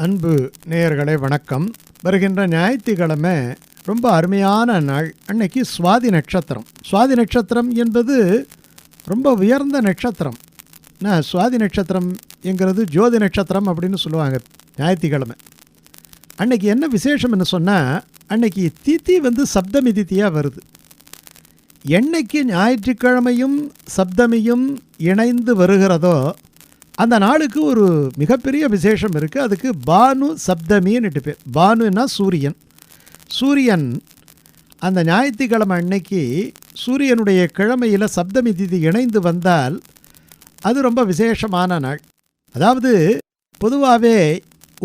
அன்பு நேயர்களே வணக்கம். வருகின்ற ஞாயிற்றுக்கிழமை ரொம்ப அருமையான நாள். அன்னைக்கு சுவாதி நட்சத்திரம். சுவாதி நட்சத்திரம் என்பது ரொம்ப உயர்ந்த நட்சத்திரம். என்ன சுவாதி நட்சத்திரம் என்கிறது? ஜோதி நட்சத்திரம் அப்படின்னு சொல்லுவாங்க ஞாயிற்றுக்கிழமை. அன்னைக்கு என்ன விசேஷம்னு சொன்னால் அன்னைக்கு தித்தி வந்து சப்தமி தித்தியாக வருது. என்னைக்கு ஞாயிற்றுக்கிழமையும் சப்தமியும் இணைந்து வருகிறதோ அந்த நாளுக்கு ஒரு மிகப்பெரிய விசேஷம் இருக்குது அதுக்கு பானு சப்தமின்னு பேர். பானுன்னா சூரியன். சூரியன் அந்த ஞாயிற்றுக்கிழமை அன்னைக்கு சூரியனுடைய கிழமையில் சப்தமி திதி இணைந்து வந்தால் அது ரொம்ப விசேஷமான நாள். அதாவது பொதுவாகவே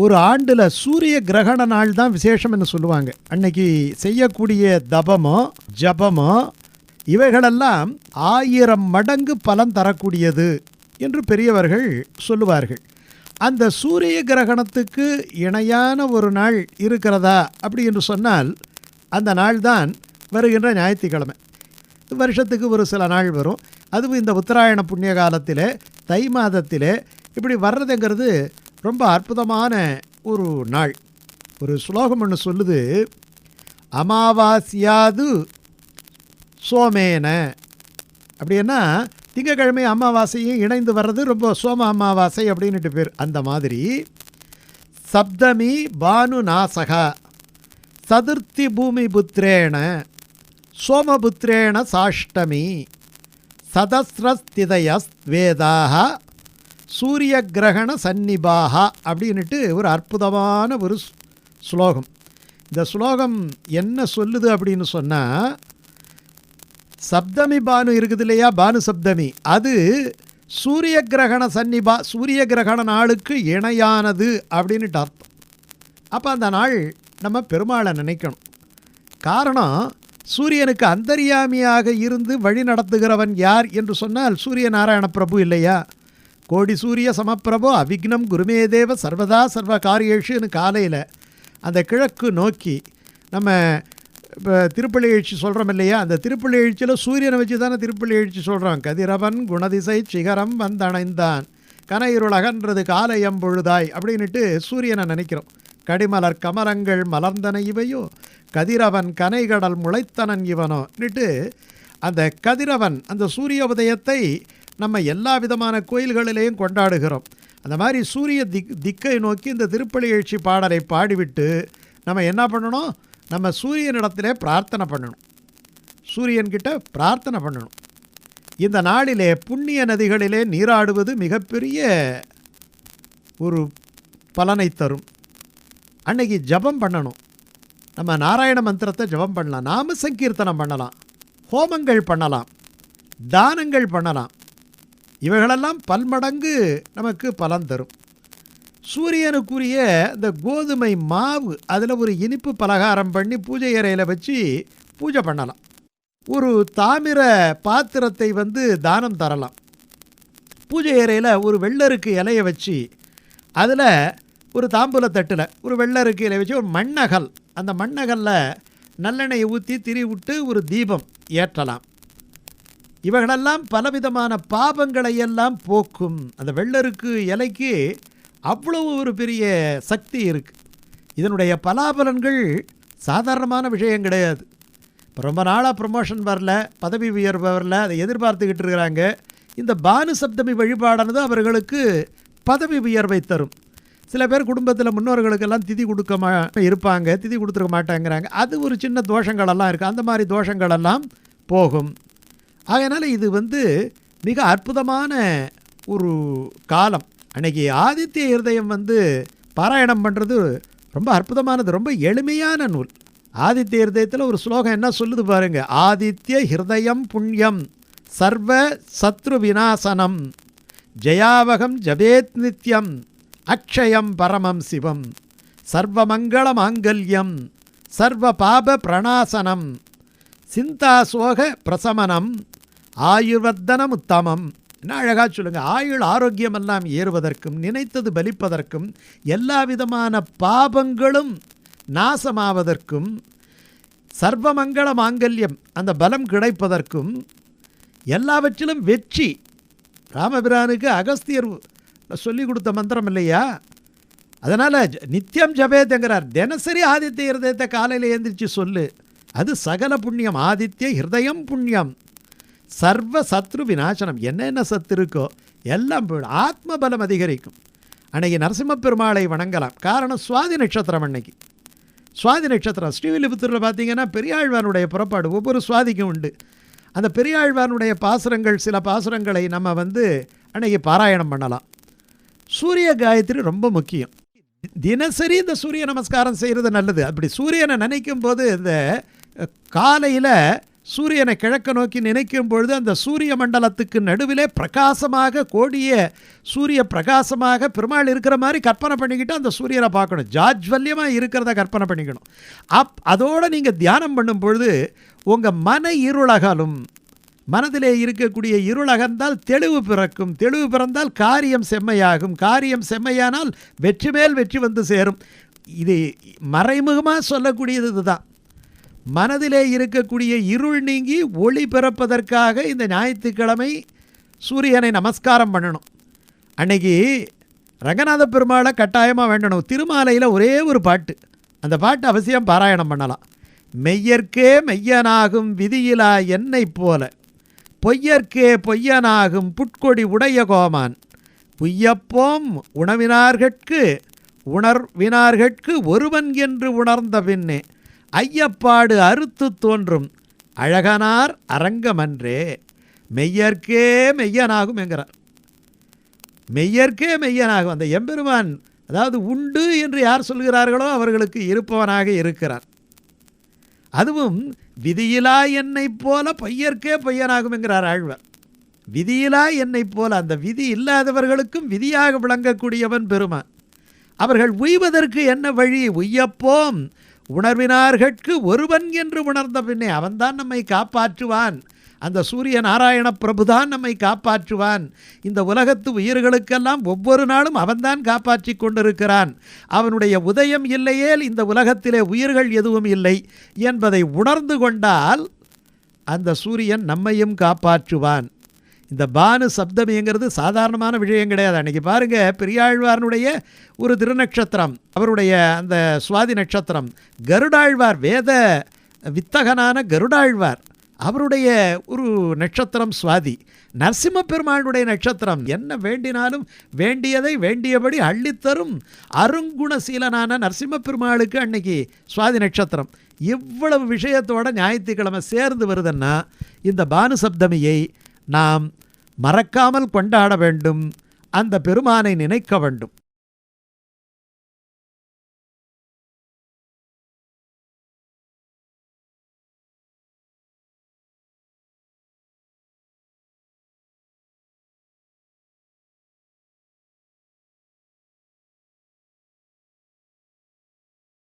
ஒரு ஆண்டில் சூரிய கிரகண நாள் தான் விசேஷம்னு சொல்லுவாங்க. அன்னைக்கு செய்யக்கூடிய தபமோ ஜபமோ இவைகளெல்லாம் ஆயிரம் மடங்கு பலன் தரக்கூடியது. என்று பெரியவர்கள் சொல்லுவார்கள். அந்த சூரிய கிரகணத்துக்கு இணையான ஒரு நாள் இருக்கிறதா அப்படி என்று சொன்னால் அந்த நாள் தான் வருகின்ற ஞாயிற்றுக்கிழமை. வருஷத்துக்கு ஒரு சில நாள் வரும். அதுவும் இந்த உத்தராயண புண்ணிய காலத்தில் தை மாதத்தில் இப்படி வர்றதுங்கிறது ரொம்ப அற்புதமான ஒரு நாள். ஒரு ஸ்லோகம் ஒன்று சொல்லுது அமாவாசியாது சோமேன. அப்படின்னா திங்கக்கிழமை அமாவாசையும் இணைந்து வர்றது ரொம்ப சோம அமாவாசை அப்படின்னுட்டு பேர். அந்த மாதிரி சப்தமி பானு நாசகா சதுர்த்தி பூமி புத்திரேன சோமபுத்திரேன சாஷ்டமி சதஸ்ரஸ்திதயஸ்வேதாக சூரிய கிரகண சந்நிபாக அப்படின்னுட்டு ஒரு அற்புதமான ஒரு ஸ்- ஸ்லோகம். இந்த ஸ்லோகம் என்ன சொல்லுது அப்படின்னு சொன்னால் சப்தமி பானு இருக்குது இல்லையா? பானு சப்தமி. அது சூரிய கிரகண சன்னிபா சூரிய கிரகண நாளுக்கு இணையானது அப்படின்ட்டு அர்த்தம். அப்போ அந்த நாள் நம்ம பெருமாளை நினைக்கணும். காரணம் சூரியனுக்கு அந்தரியாமியாக இருந்து வழி நடத்துகிறவன் யார் என்று சொன்னால் சூரிய நாராயண பிரபு இல்லையா? கோடி சூரிய சமப்பிரபு அவிக்னம் குருமேதேவ சர்வதா சர்வ காரியேஷுன்னு காலையில் அந்த கிழக்கு நோக்கி நம்ம இப்போ திருப்பள்ளி எழுச்சி சொல்கிறோம் இல்லையா? அந்த திருப்பள்ளி எழுச்சியில் சூரியனை வச்சு தானே திருப்பள்ளி எழுச்சி சொல்கிறோம் கதிரவன் குணதிசை சிகரம் வந்தணைந்தான். கனையிருள் அகன்றது காலையம் பொழுதாய் அப்படின்னுட்டு சூரியனை நினைக்கிறோம். கடிமலர் கமரங்கள் மலர்ந்தன இவையோ கதிரவன் கனைகடல் முளைத்தனன் இவனோன்னுட்டு அந்த கதிரவன் அந்த சூரிய உதயத்தை நம்ம எல்லா விதமான கோயில்களிலேயும் கொண்டாடுகிறோம். அந்த மாதிரி சூரிய திக் திக்கை நோக்கி இந்த திருப்பலி எழுச்சி பாடலை பாடிவிட்டு நம்ம என்ன பண்ணணும்? நம்ம சூரியனிடத்திலே பிரார்த்தனை பண்ணணும். சூரியன்கிட்ட பிரார்த்தனை பண்ணணும். இந்த நாளிலே புண்ணிய நதிகளிலே நீராடுவது மிகப்பெரிய ஒரு பலனை தரும். அன்னைக்கு ஜபம் பண்ணணும். நம்ம நாராயண மந்திரத்தை ஜபம் பண்ணலாம். நாம சங்கீர்த்தனம் பண்ணலாம். ஹோமங்கள் பண்ணலாம். தானங்கள் பண்ணலாம். இவைகளெல்லாம் பல்மடங்கு நமக்கு பலன் தரும். சூரியனுக்குரிய இந்த கோதுமை மாவு அதில் ஒரு இனிப்பு பலகாரம் பண்ணி பூஜை அறையில் வச்சு பூஜை பண்ணலாம். ஒரு தாமிர பாத்திரத்தை வந்து தானம் தரலாம். பூஜை அறையில் ஒரு வெள்ளருக்கு இலையை வச்சு அதில் ஒரு தாம்பூல தட்டில் ஒரு வெள்ளருக்கு இலையை வச்சு ஒரு மண்ணகல் அந்த மண்ணகலில் நல்லெண்ணெயை ஊற்றி திரி விட்டு ஒரு தீபம் ஏற்றலாம். இவைகளெல்லாம் பலவிதமான பாபங்களை எல்லாம் போக்கும். அந்த வெள்ளருக்கு இலைக்கு அவ்வளவு ஒரு பெரிய சக்தி இருக்குது இதனுடைய பலாபலன்கள் சாதாரணமான விஷயம் கிடையாது. இப்போ ரொம்ப நாளாக ப்ரொமோஷன் வரல பதவி உயர்வு வரல அதை எதிர்பார்த்துக்கிட்டு இருக்கிறாங்க. இந்த பானு சப்தமி வழிபாடானது அவர்களுக்கு பதவி உயர்வை தரும். சில பேர் குடும்பத்தில் முன்னோர்களுக்கெல்லாம் திதி கொடுக்க மா இருப்பாங்க திதி கொடுத்துருக்க மாட்டாங்கிறாங்க. அது ஒரு சின்ன தோஷங்களெல்லாம் இருக்குது அந்த மாதிரி தோஷங்களெல்லாம் போகும். அதனால் இது வந்து மிக அற்புதமான ஒரு காலம். அன்னைக்கு ஆதித்ய இருதயம் வந்து பாராயணம் பண்ணுறது ரொம்ப அற்புதமானது ரொம்ப எளிமையான நூல். ஆதித்ய ஹிருதயத்தில் ஒரு ஸ்லோகம் என்ன சொல்லுது பாருங்க ஆதித்ய ஹிருதயம் புண்ணியம் சர்வ சத்ரு விநாசனம் ஜயாவகம் ஜபேத் நித்யம் அக்ஷயம் பரமம் சிவம் சர்வமங்கள மாங்கல்யம் சர்வ பாப பிரணாசனம் சிந்தா சோக பிரசமனம் ஆயுர்வர்தனம் உத்தமம் என்ன அழகாக சொல்லுங்க. ஆயுள் ஆரோக்கியமெல்லாம் ஏறுவதற்கும் நினைத்தது பலிப்பதற்கும் எல்லா விதமான பாபங்களும் நாசமாவதற்கும் சர்வமங்கள மாங்கல்யம் அந்த பலம் கிடைப்பதற்கும் எல்லாவற்றிலும் வெற்றி. ராமபிரானுக்கு அகஸ்தியர் சொல்லி கொடுத்த மந்திரம் இல்லையா? அதனால் நித்தியம் ஜபேத்துங்கிறார் தினசரி ஆதித்ய ஹிருதயத்தை காலையில் எழுந்திரிச்சு சொல்லு. அது சகல புண்ணியம். ஆதித்ய ஹிருதயம் புண்ணியம். சர்வ சத்ரு விநாசனம். என்னென்ன சத்து இருக்கோ எல்லாம் போயிடும் ஆத்ம பலம் அதிகரிக்கும். அன்னைக்கு நரசிம்ம பெருமாளை வணங்கலாம். காரணம் சுவாதி நட்சத்திரம் அன்னைக்கு. சுவாதி நட்சத்திரம் ஸ்ரீவில்லிபுத்தூரில் பார்த்தீங்கன்னா பெரியாழ்வானுடைய புறப்பாடு ஒவ்வொரு சுவாதிக்கும் உண்டு. அந்த பெரியாழ்வானுடைய பாசுரங்கள் சில பாசுரங்களை நம்ம வந்து அன்னைக்கு பாராயணம் பண்ணலாம். சூரிய காயத்ரி ரொம்ப முக்கியம். தினசரி இந்த சூரிய நமஸ்காரம் செய்கிறது நல்லது. அப்படி சூரியனை நினைக்கும் போது இந்த காலையில் சூரியனை கிழக்க நோக்கி நினைக்கும் பொழுது அந்த சூரிய மண்டலத்துக்கு நடுவிலே பிரகாசமாக கோடிய சூரிய பிரகாசமாக பெருமாள் இருக்கிற மாதிரி கற்பனை பண்ணிக்கிட்டு அந்த சூரியனை பார்க்கணும். ஜாஜ்வல்யமாக இருக்கிறத கற்பனை பண்ணிக்கணும். அப் அதோடு நீங்கள் தியானம் பண்ணும் பொழுது உங்கள் மன இருளகலும் மனதிலே இருக்கக்கூடிய இருளகந்தால் தெளிவு பிறக்கும். தெளிவு பிறந்தால் காரியம் செம்மையாகும். காரியம் செம்மையானால் வெற்றி மேல் வெற்றி வந்து சேரும். இது மறைமுகமாக சொல்லக்கூடியது இதுதான். மனதிலே இருக்கக்கூடிய இருள் நீங்கி ஒளி பிறப்பதற்காக இந்த ஞாயிற்றுக்கிழமை சூரியனை நமஸ்காரம் பண்ணணும். அன்னைக்கு ரங்கநாத பெருமாளை கட்டாயமாக வேண்டணும். திருமாலையில் ஒரே ஒரு பாட்டு. அந்த பாட்டு அவசியம் பாராயணம் பண்ணலாம். மெய்யற்கே மெய்யனாகும் விதியிலா என்னை போல. பொய்யற்கே பொய்யனாகும் புட்கொடி உடைய கோமான். உய்யப்போம் உணவினார்கட்கு உணர்வினார்கட்கு ஒருவன் என்று உணர்ந்த பின்னே. ஐயப்பாடு அறுத்து தோன்றும். அழகனார் அரங்கமன்றே மெய்யற்கே மெய்யனாகும் என்கிறார். மெய்யற்கே மெய்யனாகும். அந்த எம்பெருமான் அதாவது உண்டு என்று யார் சொல்கிறார்களோ அவர்களுக்கு இருப்பவனாக இருக்கிறார். அதுவும் விதியிலா என்னைப் போல பையர்க்கே பையனாகும் என்கிறார் ஆழ்வர். விதியிலா என்னைப் போல அந்த விதி இல்லாதவர்களுக்கும் விதியாக விளங்கக்கூடியவன் பெருமான். அவர்கள் உய்வதற்கு என்ன வழி? உய்யப்போம். உணர்வினார்கட்கு ஒருவன் என்று உணர்ந்த பின்னே அவன்தான் நம்மை காப்பாற்றுவான். அந்த சூரிய நாராயண பிரபுதான் நம்மை காப்பாற்றுவான். இந்த உலகத்து உயிர்களுக்கெல்லாம் ஒவ்வொரு நாளும் அவன்தான் காப்பாற்றி கொண்டிருக்கிறான். அவனுடைய உதயம் இல்லையேல் இந்த உலகத்திலே உயிர்கள் எதுவும் இல்லை என்பதை உணர்ந்து கொண்டால் அந்த சூரியன் நம்மையும் காப்பாற்றுவான். இந்த பானு சப்தமிங்கிறது சாதாரணமான விஷயம் கிடையாது. அன்றைக்கி பாருங்கள் பெரியாழ்வாரனுடைய ஒரு திருநக்ஷத்திரம் அவருடைய அந்த சுவாதி நட்சத்திரம் கருடாழ்வார் வேத வித்தகனான கருடாழ்வார் அவருடைய ஒரு நட்சத்திரம் சுவாதி நரசிம்ம பெருமாளுடைய நட்சத்திரம். என்ன வேண்டினாலும் வேண்டியதை வேண்டியபடி அள்ளித்தரும் அருங்குணசீலனான நரசிம்ம பெருமாளுக்கு அன்னைக்கு சுவாதி நட்சத்திரம். இவ்வளவு விஷயத்தோட ஞாயிற்றுக்கிழமை சேர்ந்து வருதுன்னா இந்த பானு சப்தமியை நாம் மறக்காமல் கொண்டாட வேண்டும். அந்த பெருமானை நினைக்க வேண்டும்.